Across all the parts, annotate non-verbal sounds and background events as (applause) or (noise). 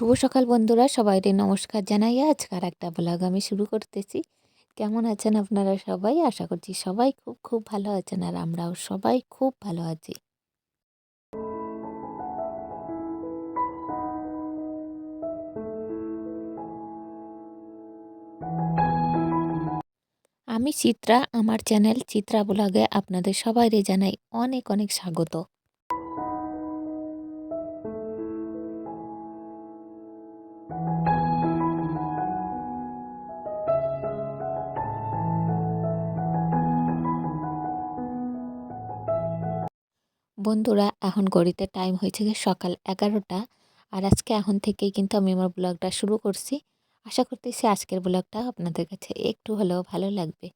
শুভ সকাল বন্ধুরা, সবাইকে নমস্কার জানাই। আজকার একটা ব্লগ আমি শুরু করতেছি। কেমন আছেন আপনারা সবাই? আশা করছি সবাই খুব খুব ভালো আছেন আর আমরাও সবাই খুব ভালো আছি। আমি চিত্রা, আমার চ্যানেল চিত্রা ব্লগে আপনাদের সবাইকে জানাই অনেক অনেক স্বাগত। বন্ধুরা, এখন গড়িতে টাইম হয়েছে সকাল এগারোটা। আর আজকে এখন থেকেই কিন্তু আমি আমার ব্লগটা শুরু করছি। আশা করতেছি আজকের ব্লগটা আপনাদের কাছে একটু হলেও ভালো লাগবে।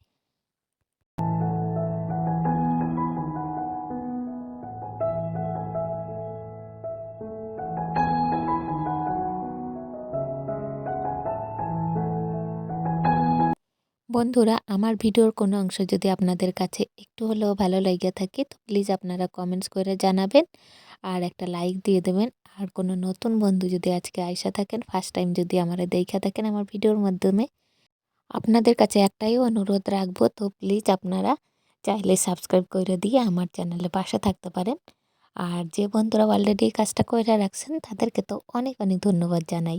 বন্ধুরা, আমার ভিডিওর কোনো অংশ যদি আপনাদের কাছে একটু হলেও ভালো লেগে থাকে, তো প্লিজ আপনারা কমেন্টস করে জানাবেন আর একটা লাইক দিয়ে দেবেন। আর কোনো নতুন বন্ধু যদি আজকে আয়সা থাকেন ফার্স্ট টাইম যদি আমার দেখা থাকেন আমার ভিডিওর মাধ্যমে, আপনাদের কাছে একটাই অনুরোধ রাখব, তো প্লিজ আপনারা চাইলে সাবস্ক্রাইব করে দিয়ে আমার চ্যানেলে পাশে থাকতে পারেন। আর যে বন্ধুরা অলরেডি কাজটা করে রাখছেন, তাদেরকে তো অনেক অনেক ধন্যবাদ জানাই।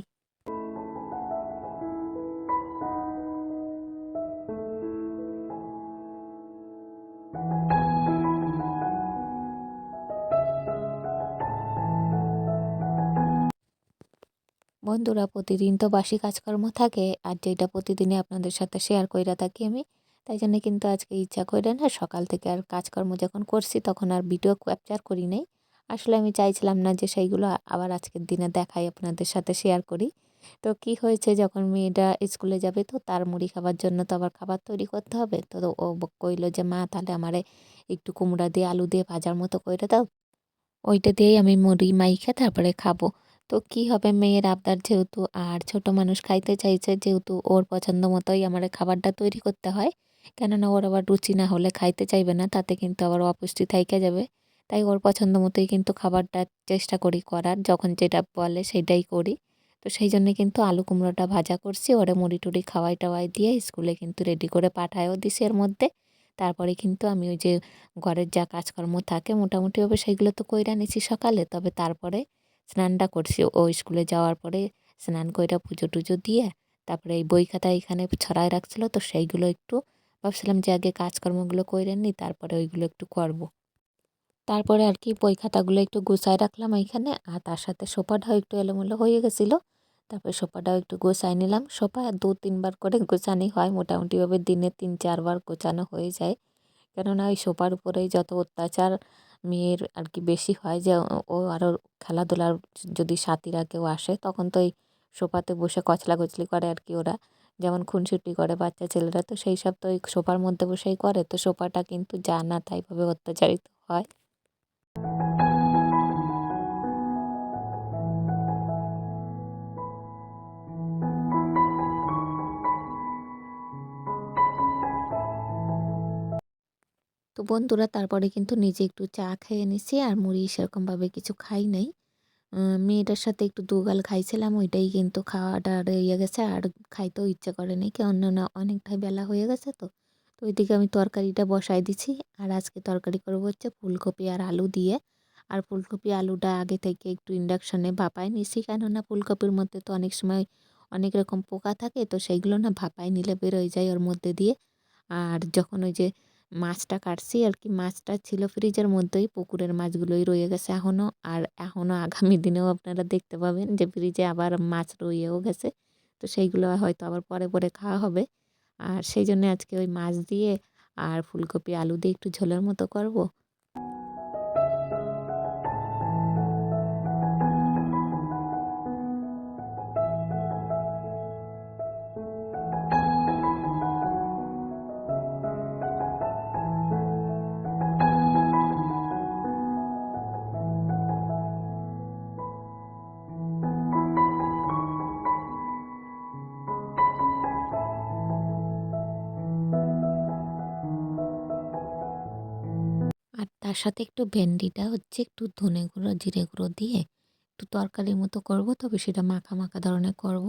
বন্ধুরা প্রতিদিন তো বাসি কাজকর্ম থাকে আর যেটা প্রতিদিনই আপনাদের সাথে শেয়ার কইরা থাকি আমি, তাই জন্য কিন্তু আজকে ইচ্ছা করে না সকাল থেকে আর কাজকর্ম যখন করছি তখন আর ভিডিও ক্যাপচার করি নাই। আসলে আমি চাইছিলাম না যে সেইগুলো আবার আজকের দিনে দেখাই আপনাদের সাথে শেয়ার করি। তো কি হয়েছে যখন মেয়েটা স্কুলে যাবে তো তার মুড়ি খাবার জন্য তো আবার খাবার তৈরি করতে হবে, তো ও কইলো যে, মা, তাহলে আমারে একটু কুমড়া দিয়ে আলু দিয়ে ভাজার মতো করে দাও, ওইটা দিয়েই আমি মুড়ি মাইখে তারপরে খাব। তো কি হবে মেয়ের আবদার যেহেতু? আর ছোট মানুষ খাইতে চাইছে যেহেতু ওর পছন্দ মতোই আমার খাবারটা তৈরি করতে হয়। কেননা ওর আবার রুচি না হলে খাইতে চাইবে না, তাতে কিন্তু আবার অপুষ্টি থাইকে যাবে। তাই ওর পছন্দ মতোই কিন্তু খাবারটা চেষ্টা করি করার, যখন যেটা বলে সেটাই করি। তো সেই জন্য কিন্তু আলু কুমড়োটা ভাজা করছি, ওরে মুড়ি টুড়ি খাওয়াই টাওয়াই দিয়ে স্কুলে কিন্তু রেডি করে পাঠায়ও দিছি এর মধ্যে। তারপরে কিন্তু আমি ওই যে ঘরের যা কাজকর্ম থাকে মোটামুটিভাবে সেইগুলো তো কইরা নিছি সকালে, তবে তারপরে স্নানটা করছি। ও স্কুলে যাওয়ার পরে স্নান কইরা পুজো টুজো দিয়ে তারপরে এই বই খাতা এখানে ছড়ায় রাখছিল। তো সেইগুলো একটু ভাবছিলাম যে আগে কাজকর্মগুলো করে নিই, তারপরে ওইগুলো একটু করব। তারপরে আর কি বই খাতাগুলো একটু গুছায় রাখলাম এইখানে আর তার সাথে সোফাটাও একটু এলোমেলো হয়ে গেছিল। তারপরে সোফাটাও একটু গোছায় নিলাম। সোফা দু তিনবার করে গোছানি হয়। মোটামুটিভাবে দিনে তিন চারবার গোছানো হয়ে যায়। কেননা ওই সোফার উপরেই যত অত্যাচার মেয়ের আর কি বেশি হয় যে, ও আরও খেলাধুলার যদি সাথীরা কেউ আসে, তখন তো এই সোফাতে বসে কচলা কচলি করে আর কি ওরা। যেমন খুনসুটি করে বাচ্চা ছেলেরা, তো সেই সব তো ওই সোফার মধ্যে বসেই করে। তো সোফাটা কিন্তু যা না তাইভাবে অত্যাচারিত হয়। বন্ধুরা, তারপরে কিন্তু নিজে একটু চা খেয়ে নিছি আর মুড়ি সেরকমভাবে কিছু খাই নাই। মেয়েটার সাথে একটু দুগাল খাইছিলাম, ওইটাই কিন্তু খাওয়াটা রয়ে গেছে আর খাইতেও ইচ্ছে করে নাই। কেননা অনেকটাই বেলা হয়ে গেছে তো তো ওইদিকে আমি তরকারিটা বসাই দিছি আর আজকে তরকারি করব হচ্ছে ফুলকপি আর আলু দিয়ে। আর ফুলকপি আলুটা আগে থেকে একটু ইন্ডাকশানে ভাপায় নিছি, কেননা ফুলকপির মধ্যে তো অনেক সময় অনেক রকম পোকা থাকে, তো সেইগুলো না ভাপায় নিলে বেরোয় যায় ওর মধ্যে দিয়ে। আর যখন ওই যে মাছটা কাটছি আর কি মাছটা ছিল ফ্রিজের মধ্যেই, পুকুরের মাছগুলোই রয়ে গেছে এখনও আর এখনও আগামী (laughs) দিনেও আপনারা দেখতে পাবেন যে ফ্রিজে আবার মাছ রয়েও গেছে। তো সেইগুলো হয়তো আবার পরে পরে খাওয়া হবে। আর সেই জন্য আজকে ওই মাছ দিয়ে আর ফুলকপি, আলু দিয়ে একটু ঝোলের মতো করব। তার সাথে একটু ভেন্ডিটা হচ্ছে একটু ধনে গুঁড়ো, জিরে গুঁড়ো দিয়ে একটু তরকারির মতো করব। তবে সেটা মাখা মাখা ধরনের করব।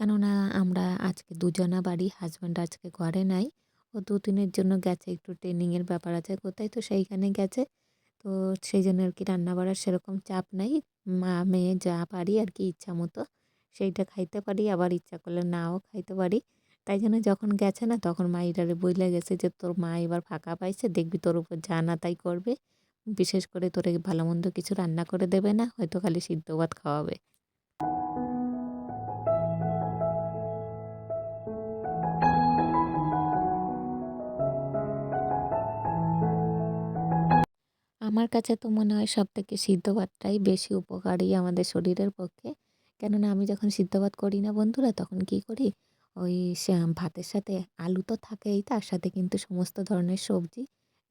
কেননা আমরা আজকে দুজনা বাড়ি হাজব্যান্ড আজকে ঘরে নাই। ও দু দিনের জন্য গেছে, একটু ট্রেনিংয়ের ব্যাপার আছে কোথায়? তো সেইখানে গেছে। তো সেই জন্য আর কি রান্না বাড়ার সেরকম চাপ নাই। মা, মেয়ে, যা পারি আর কি ইচ্ছা মতো সেইটা খাইতে পারি। আবার ইচ্ছা করলে নাও খাইতে পারি। তাই জন্য যখন গেছে না, তখন মাইরারে বইলে গেছে যে, তোর মা এবার ফাঁকা পাইছে, দেখবি তোর উপর যা না তাই করবে। বিশেষ করে তোরে ভালো মন্দ কিছু রান্না করে দেবে না, হয়তো খালি সিদ্ধ ভাত খাওয়াবে। আমার কাছে তো মনে হয় সব থেকে সিদ্ধ ভাতটাই বেশি উপকারী আমাদের শরীরের পক্ষে। কেননা আমি যখন সিদ্ধ ভাত করি না বন্ধুরা, তখন কি করি? ওই ভাতের সাথে আলু তো থাকেই, তার সাথে কিন্তু সমস্ত ধরনের সবজি,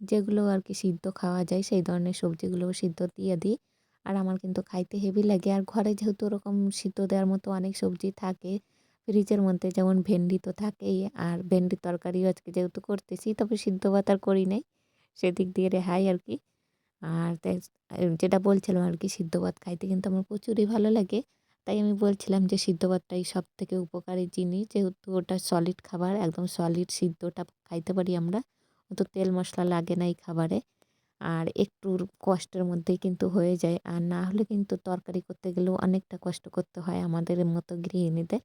যেগুলো আর কি সিদ্ধ খাওয়া যায়, সেই ধরনের সবজিগুলো সিদ্ধ দিয়ে দিই। আর আমার কিন্তু খাইতে হেভি লাগে। আর ঘরে যেহেতু ওরকম সিদ্ধ দেওয়ার মতো অনেক সবজি থাকে, ফ্রিজের মধ্যে যেমন ভেন্ডি তো থাকেই, আর ভেন্ডির তরকারিও আজকে যেহেতু করতেছি, তবে সিদ্ধ ভাত আর করি নাই, সেদিক দিয়ে রেহাই আর কি। আর যেটা বলছিলাম আর কি, সিদ্ধ ভাত খাইতে কিন্তু আমার প্রচুরই ভালো লাগে। তাই আমি বলছিলাম যে, সিদ্ধ ভাতটাই সব থেকে উপকারী জিনিস। যেহেতু ওটা সলিড খাবার, একদম সলিড সিদ্ধটা খাইতে পারি আমরা। অত তেল মশলা লাগে না এই খাবারে। আর একটু কষ্টের মধ্যেই কিন্তু হয়ে যায়। আর না হলে কিন্তু তরকারি করতে গেলেও অনেকটা কষ্ট করতে হয় আমাদের মতো গৃহিণীদের।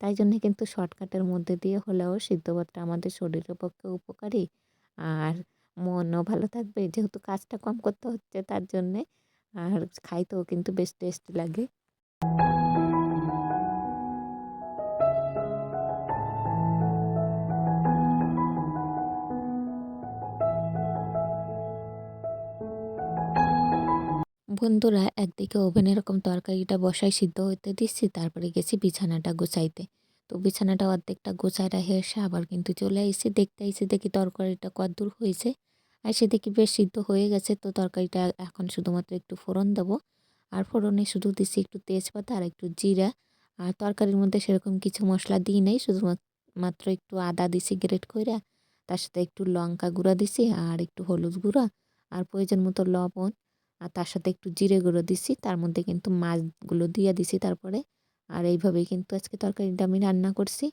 তাই জন্য কিন্তু শর্টকাটের মধ্যে দিয়ে হলেও সিদ্ধ ভাতটা আমাদের শরীরের পক্ষে উপকারী। আর মনও ভালো থাকবে। যেহেতু কাজটা কম করতে হচ্ছে তার জন্যে, আর খাইতেও কিন্তু বেশ টেস্টি লাগে। বন্ধুরা একদিকে ওভেনে এরকম তরকারিটা বসাই সিদ্ধ হতে দিচ্ছি, তারপরে গেছি বিছানাটা গোছাইতে। তো বিছানাটা অর্ধেকটা গোছায় রাখে এসে আবার কিন্তু চলে এসে দেখতে এসে দেখি তরকারিটা কদ্দূর হয়েছে আর সে দেখি বেশ সিদ্ধ হয়ে গেছে, তো তরকারিটা এখন শুধুমাত্র একটু ফোড়ন দেবো। আর ফোড়নে শুধু দিছি একটু তেজপাতা আর একটু জিরা। আর তরকারির মধ্যে সেরকম কিছু মশলা দিই নেই, শুধুমাত্র একটু আদা দিছি গ্রেট করে তার সাথে একটু লঙ্কা গুঁড়া দিছি আর একটু হলুদ গুঁড়া। আর প্রয়োজন মতো লবণ আর তার সাথে একটু জিরে গুঁড়ো দিছি, তার মধ্যে কিন্তু মাছগুলো দিয়ে দিছি তারপরে। আর এইভাবেই কিন্তু আজকে তরকারিটা আমি রান্না করছি।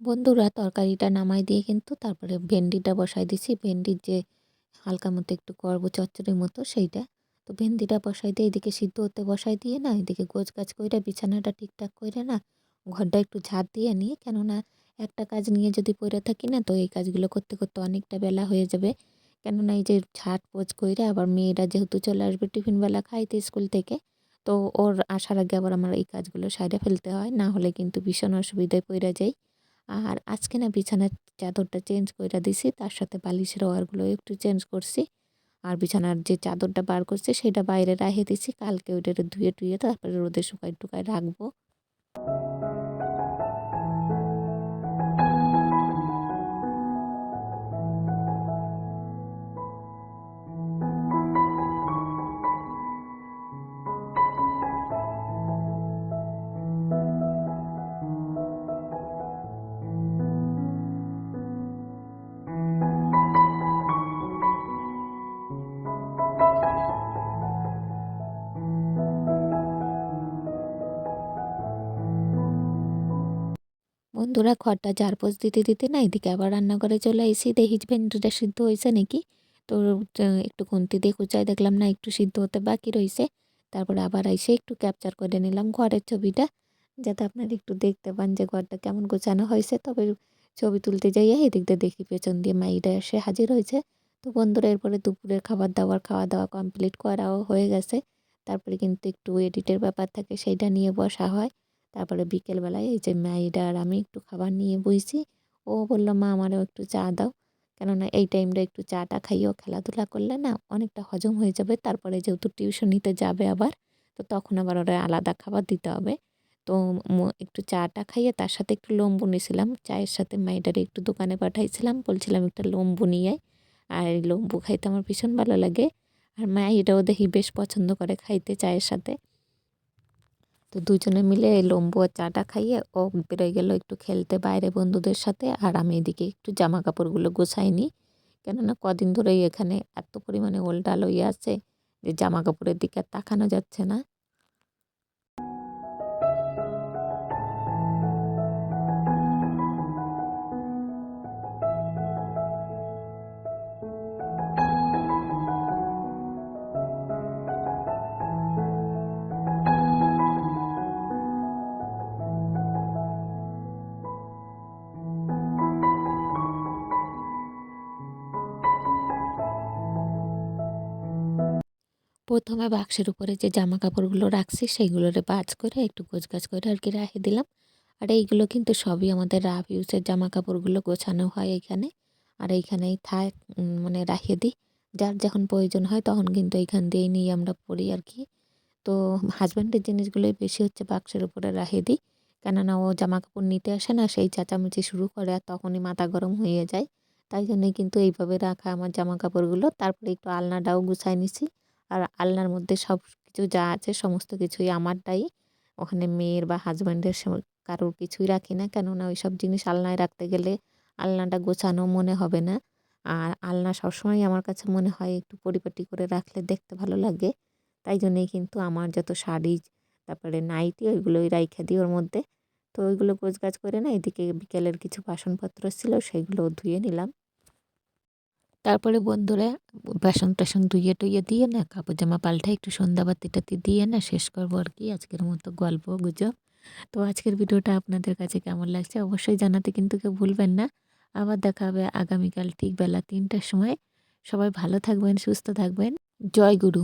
বন্ধুরা, তরকারিটা নামাই দিয়ে কিন্তু তারপরে ভেন্ডিটা বসাই দিছি। ভেন্ডির যে হালকা মতো একটু করব চচ্চড়ির মতো, সেইটা। তো ভেন্ডিটা বসাই দিয়ে এদিকে সিদ্ধ হতে বসাই দিয়ে না, এদিকে গোছ গাছ করে বিছানাটা ঠিকঠাক করে না, ঘরটা একটু ঝাড় দিয়ে নিয়ে কেননা একটা কাজ নিয়ে যদি পড়ে থাকি না, তো এই কাজগুলো করতে করতে অনেকটা বেলা হয়ে যাবে। কেননা এই যে ঝাড় পোচ করে আবার মেয়েরা যেহেতু চলে আসবে টিফিনবেলা খাইতে স্কুল থেকে, তো ওর আসার আগে আবার আমার এই কাজগুলো সাইডে ফেলতে হয়, না হলে কিন্তু ভীষণ অসুবিধায় পড়ে যাই। আর আজকে না বিছানার চাদরটা চেঞ্জ করে দিছি, তার সাথে বালিশের ওয়ারগুলো একটু চেঞ্জ করছি। আর বিছানার যে চাদরটা বার করছে সেটা বাইরে রাখে দিছি কালকে ওইটা ধুয়ে টুয়ে তারপরে রোদে শুকায় টুকায় রাখব। বন্ধুরা ঘরটা চারপোষ দিতে দিতে না এদিকে আবার রান্নাঘরে চলে এসি দেখি ভেন্ডিটা সিদ্ধ হয়েছে নাকি? তো একটু খুন্তি দিয়ে কুচাই দেখলাম না, একটু সিদ্ধ হতে বাকি রয়েছে তারপরে আবার এসে একটু ক্যাপচার করে নিলাম ঘরের ছবিটা। যাতে আপনারা একটু দেখতে পান যে ঘরটা কেমন গোছানো হয়েছে। তবে ছবি তুলতে যাইয়া এদিক দিয়ে দেখি পেছন দিয়ে মাইটা এসে হাজির হয়েছে। তো বন্ধুরা, এরপরে দুপুরের খাবার দাবার, খাওয়া দাওয়া কমপ্লিট করাও হয়ে গেছে। তারপরে কিন্তু একটু এডিটের ব্যাপার থাকে, সেইটা নিয়ে বসা হয়। তারপরে বিকেলবেলায় এই যে মাইরা আর আমি একটু খাবার নিয়ে বইছি। ও বলল, মা, আমারও একটু চা দাও। কেননা এই টাইমটা একটু চাটা খাইয়েও খেলাধুলা করলে না অনেকটা হজম হয়ে যাবে। তারপরে যেহেতু টিউশন নিতে যাবে আবার, তো তখন আবার ওরা আলাদা খাবার দিতে হবে। তো একটু চাটা খাইয়ে তার সাথে একটু লম্বু নিয়েছিলাম। চায়ের সাথে মাইডারে একটু দোকানে পাঠাইছিলাম। বলছিলাম, একটা লম্বু নিয়ে আর লম্বু খাইতে আমার ভীষণ ভালো লাগে। আর মা এটাও দেখি বেশ পছন্দ করে খাইতে চায়ের সাথে। তো দুজনে মিলে লম্বু আর চাটা খাইয়ে ও বেরোয় গেল একটু খেলতে বাইরে বন্ধুদের সাথে। আর আমি এদিকে একটু জামা কাপড়গুলো গোছাই নিই কেননা কদিন ধরেই এখানে এত পরিমাণে ওলটাল হয়ে আছে যে জামা কাপড়ের দিকে আর তাকানো যাচ্ছে না। প্রথমে বাক্সের উপরে যে জামা কাপড়গুলো রাখছি সেইগুলোরে বাজ করে একটু গোছগাছ করে আর কি রেখে দিলাম। আর এইগুলো কিন্তু সবই আমাদের রাফ ইউজের জামা কাপড়গুলো গোছানো হয় এখানে। আর এইখানেই থাক মানে রাখিয়ে দিই। যার যখন প্রয়োজন হয় তখন কিন্তু এইখান দিয়েই নিয়ে আমরা পড়ি আর কি তো হাজব্যান্ডের জিনিসগুলোই বেশি হচ্ছে বাক্সের উপরে রাখিয়ে দিই। কেননা ও জামা কাপড় নিতে আসে না, সেই চেঁচামেচি শুরু করে আর তখনই মাথা গরম হয়ে যায়। তাই জন্যই কিন্তু এইভাবে রাখা আমার জামা কাপড়গুলো তারপরে একটু আলনাটাও গুছাই নিছি। আর আলনার মধ্যে সব কিছু যা আছে সমস্ত কিছুই আমারটাই। ওখানে মেয়ের বা হাজব্যান্ডের কারোর কিছুই রাখি না। কেননা ওই সব জিনিস আলনায় রাখতে গেলে আলনাটা গোছানো মনে হবে না। আর আলনা সবসময় আমার কাছে মনে হয় একটু পরিপাটি করে রাখলে দেখতে ভালো লাগে। তাই জন্যই কিন্তু আমার যত শাড়ি, তারপরে নাইটি ওইগুলোই রাইখা দিই ওর মধ্যে। তো ওইগুলো গোছগাছ করে না, এদিকে বিকেলের কিছু বাসনপত্র ছিল সেইগুলো ধুয়ে নিলাম। তারপরে বন্ধুরা বাসন টাসন ধুয়ে টুইয়ে দিয়ে না, কাপড় জামা পাল্টা একটু সন্ধ্যাবাতি টাতি দিয়ে না শেষ করব আর কি আজকের মতো গল্প গুজব। তো আজকের ভিডিওটা আপনাদের কাছে কেমন লাগছে অবশ্যই জানাতে কিন্তু কেউ ভুলবেন না। আবার দেখা হবে আগামীকাল ঠিক বেলা তিনটার সময়। সবাই ভালো থাকবেন, সুস্থ থাকবেন। জয় গুরু।